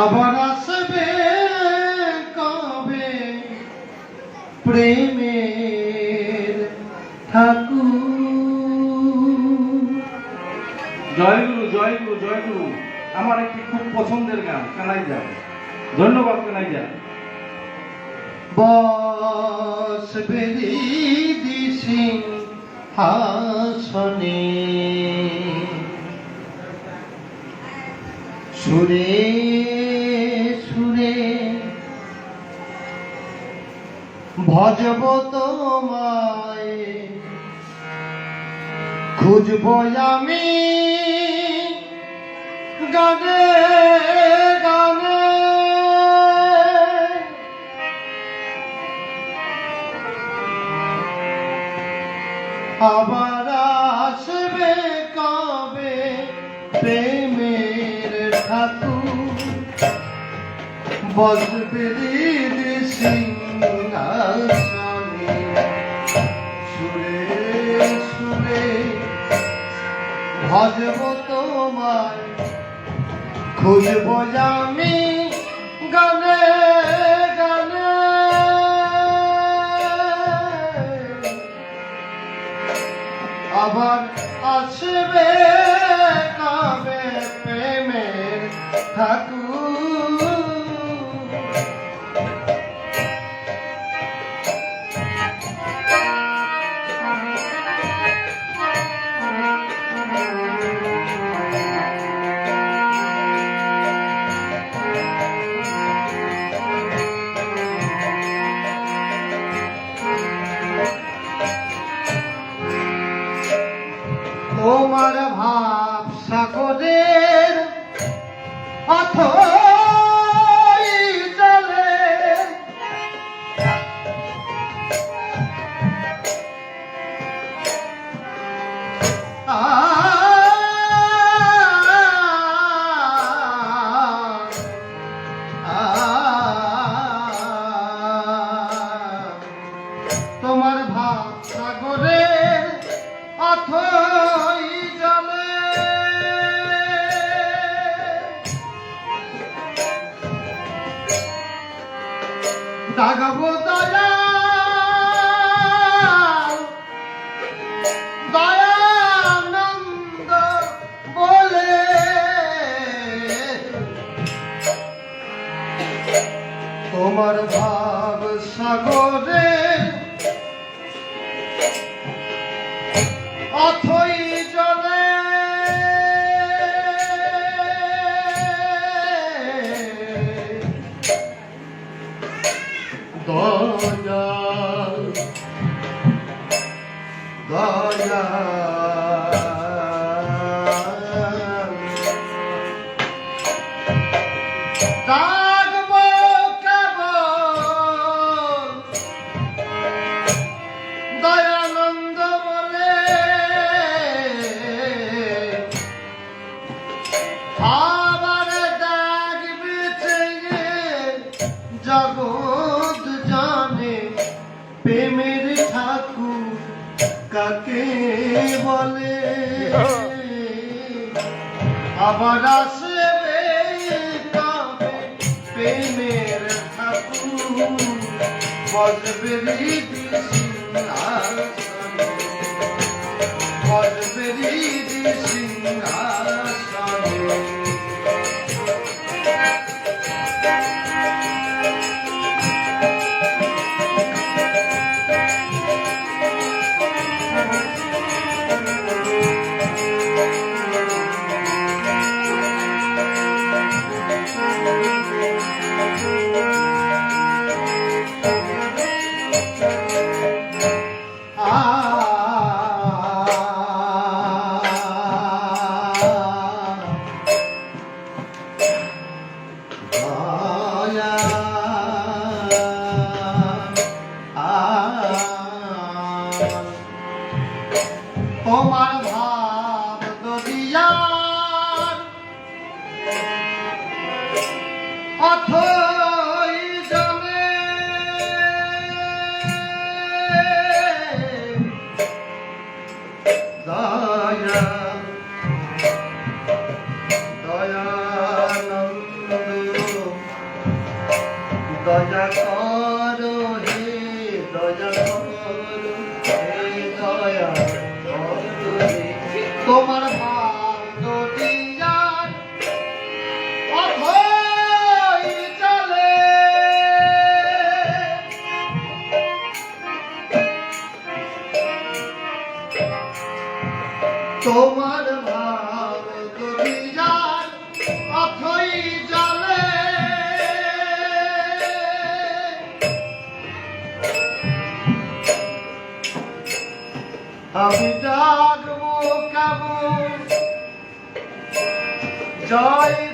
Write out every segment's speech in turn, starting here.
আবার আসবে কবে? প্রেমের ঠাকুর। জয়গুরু জয়গুরু জয়গুরু আমার একটি খুব পছন্দের গান কানাই যান ধন্যবাদ কানাই যান বসবে দিসিং হাসনে। সুরে ভজব তোমায়। খুঁজব আমি গানে গানে। আবার আসবে কবে প্রেমের ঠাকুর বসবে ভজব তোমার খুঁজব আমি গানে গানে। আবার আসবে কবে প্রেমের ঠাকুর তোমার ভাব সাগরের অথই জলে দাগাবো দয়া তোমার ভাব সাগরে জগৎ জানে প্রেমের ঠাকুর কাকে বলে? আবার আসবে কবে প্রেমের ঠাকুর বজবেরি রীতি বজবেরি বজবে Feuer আমি ডাকবো কেমন? জয়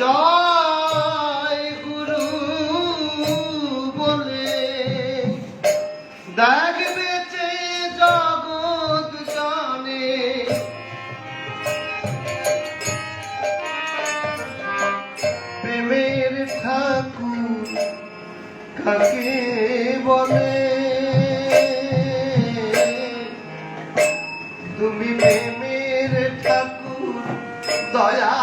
জয় গুরু বলে। দেখবে চে জগৎ জানে। প্রেমের ঠাকুর কাকে বলে? তুমি প্রেমের ঠাকুর দয়াল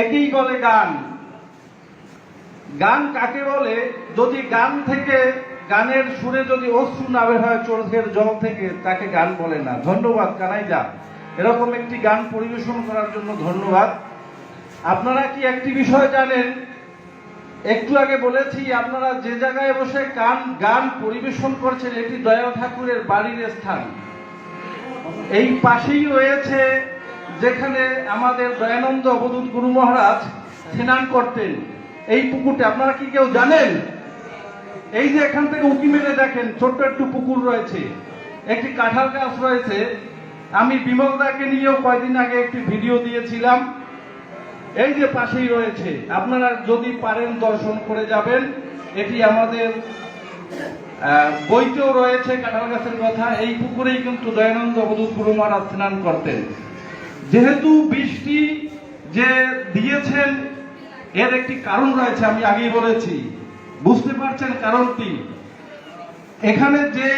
একই বলে গান। গান কাকে বলে? যদি গান থেকে গানের সুরে যদি অশ্রু না বের হয় চোখের জল থেকে তাকে গান বলে না। ধন্যবাদ কানাই যা এরকম একটি গান পরিবেশন করার জন্য ধন্যবাদ। আপনারা কি একটি বিষয় জানেন? একটু আগে বলেছি, আপনারা যে জায়গায় বসে গান গান পরিবেশন করছেন, এটি দয়াল ঠাকুরের বাড়ির স্থান। এই পাশেই রয়েছে যেখানে আমাদের দয়ানন্দ অবধূত গুরু মহারাজ স্নান করতেন। এই পুকুরটা, আপনারা কি কেউ জানেন? এই যে এখান থেকে উঁকি মেরে দেখেন, ছোট্ট একটু পুকুর রয়েছে। একটি কাঁঠাল গাছ রয়েছে। আমি বিমল দাকে নিয়েও কয়দিন আগে একটি ভিডিও দিয়েছিলাম। এই যে পাশেই রয়েছে, আপনারা যদি পারেন দর্শন করে যাবেন। এটি আমাদের বইতেও রয়েছে কাঁঠাল গাছের কথা। এই পুকুরেই কিন্তু দয়ানন্দ অবধূত গুরু মহারাজ স্নান করতেন। যেহেতু বৃষ্টি যে দিয়েছেন, এর একটি কারণ রয়েছে, আমি আগেই বলেছি। বুঝতে পারছেন কারণটি? এখানে যে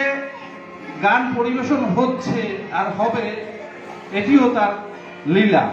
গান পরিবেশন হচ্ছে আর হবে, এটিও তার লীলা।